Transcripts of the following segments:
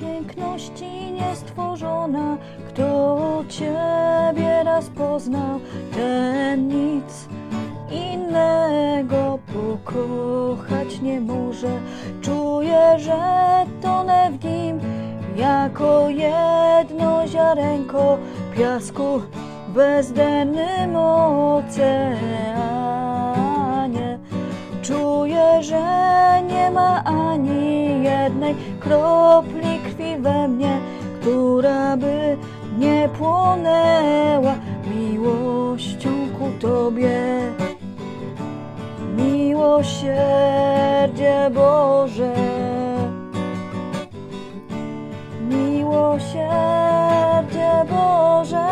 piękności niestworzona. Kto Ciebie raz poznał, ten nic innego pokochać nie może. Czuję, że tonę w nim jako jedno ziarenko piasku w bezdennym oceanie. Czuję, że nie ma ani kropli krwi we mnie, która by nie płonęła miłością ku Tobie. Miłosierdzie Boże, miłosierdzie Boże,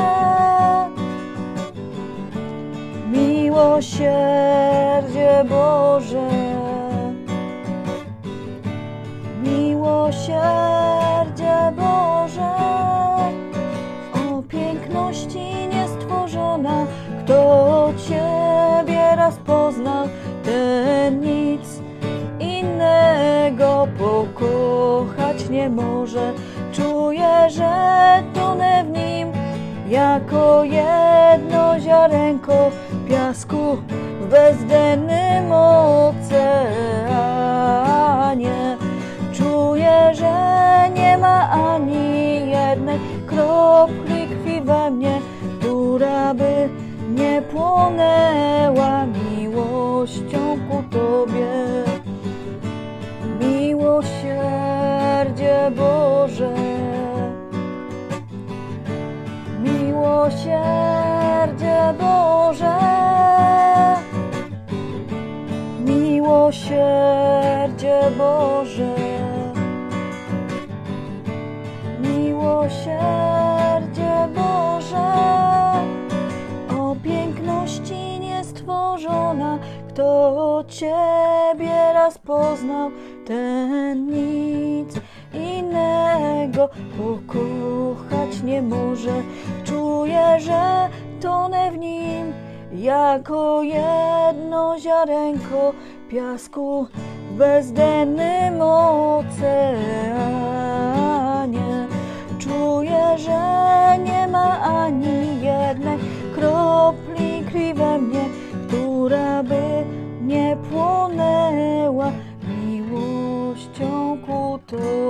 miłosierdzie Boże, Ciebie raz poznał, ten nic innego pokochać nie może. Czuję, że tonę w nim jako jedno ziarenko piasku w bezdennym oceanie. By nie płonęła kto Ciebie raz poznał, ten nic innego pokochać nie może. Czuję, że tonę w nim jako jedno ziarenko piasku w bezdennym oceanie. Nie płonęła miłością ku Tobie.